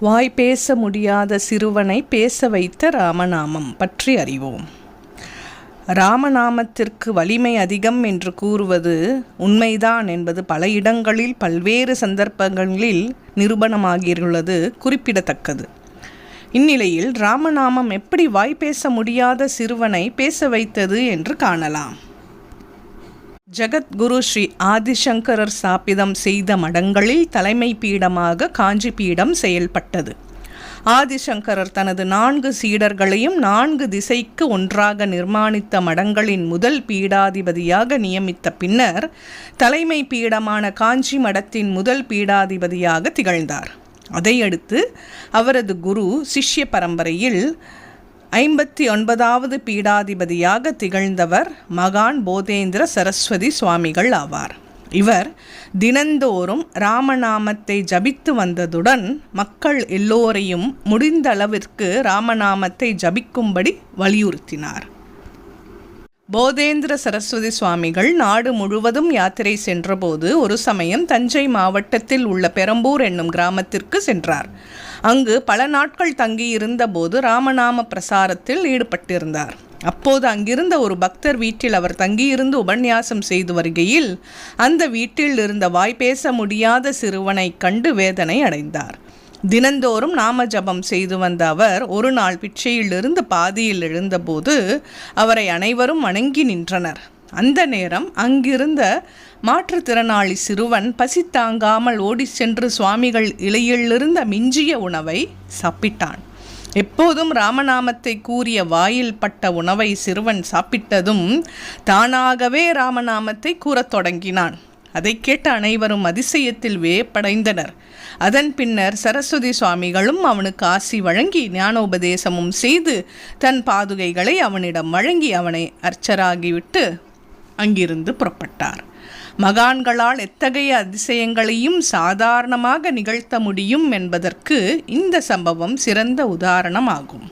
வாய் பேச முடியாத சிறுவனை பேச வைத்த ராமநாமம் பற்றி அறிவோம். ராமநாமத்திற்கு வலிமை அதிகம் என்று கூறுவது உண்மைதான் என்பது பல இடங்களில் பல்வேறு சந்தர்ப்பங்களில் நிரூபணமாகியுள்ளது குறிப்பிடத்தக்கது. இந்நிலையில் ராமநாமம் எப்படி வாய் பேச முடியாத சிறுவனை பேச வைத்தது என்று காணலாம். ஜகத்குரு ஸ்ரீ ஆதிசங்கரர் ஸ்தாபிதம் செய்த மடங்களில் தலைமை பீடமாக காஞ்சி பீடம் செயல்பட்டது. ஆதிசங்கரர் தனது நான்கு சீடர்களையும் நான்கு திசைக்கு ஒன்றாக நிர்மாணித்த மடங்களின் முதல் பீடாதிபதியாக நியமித்த பின்னர் தலைமை பீடமான காஞ்சி மடத்தின் முதல் பீடாதிபதியாக திகழ்ந்தார். அதையடுத்து அவரது குரு சிஷ்ய பரம்பரையில் ஐம்பத்தி ஒன்பதாவது பீடாதிபதியாக திகழ்ந்தவர் மகான் போதேந்திர சரஸ்வதி சுவாமிகள் ஆவார். இவர் தினந்தோறும் ராமநாமத்தை ஜபித்து வந்ததுடன் மக்கள் எல்லோரையும் முடிந்த அளவிற்கு ராமநாமத்தை ஜபிக்கும்படி வலியுறுத்தினார். போதேந்திர சரஸ்வதி சுவாமிகள் நாடு முழுவதும் யாத்திரை சென்றபோது ஒரு சமயம் தஞ்சை மாவட்டத்தில் உள்ள பெரம்பூர் என்னும் கிராமத்திற்கு சென்றார். அங்கு பல நாட்கள் தங்கியிருந்த போது ராமநாம பிரசாரத்தில் ஈடுபட்டிருந்தார். அப்போது அங்கிருந்த ஒரு பக்தர் வீட்டில் அவர் தங்கியிருந்து உபன்யாசம் செய்து வருகையில் அந்த வீட்டில் இருந்த வாய் பேச முடியாத சிறுவனை கண்டு வேதனை அடைந்தார். தினந்தோறும் நாம ஜபம் செய்து வந்த அவர் ஒரு நாள் பிச்சையிலிருந்து பாதியில் எழுந்தபோது அவரை அனைவரும் வணங்கி நின்றனர். அந்த நேரம் அங்கிருந்த மாற்றுத்திறனாளி சிறுவன் பசி தாங்காமல் ஓடி சென்று சுவாமிகள் இலையிலிருந்த மிஞ்சிய உணவை சாப்பிட்டான். எப்போதும் ராமநாமத்தை கூறிய வாயில் பட்ட உணவை சிறுவன் சாப்பிட்டதும் தானாகவே ராமநாமத்தை கூறத் தொடங்கினான். அதை கேட்ட அனைவரும் அதிசயத்தில் வேப்படைந்தனர் அதன் பின்னர் சரஸ்வதி சுவாமிகளும் அவனுக்கு ஆசி வழங்கி ஞானோபதேசமும் செய்து தன் பாதுகைகளை அவனிடம் வழங்கி அவனை அர்ச்சராகிவிட்டு அங்கிருந்து புறப்பட்டார். மகான்களால் எத்தகைய அதிசயங்களையும் சாதாரணமாக நிகழ்த்த முடியும் என்பதற்கு இந்த சம்பவம் சிறந்த உதாரணமாகும்.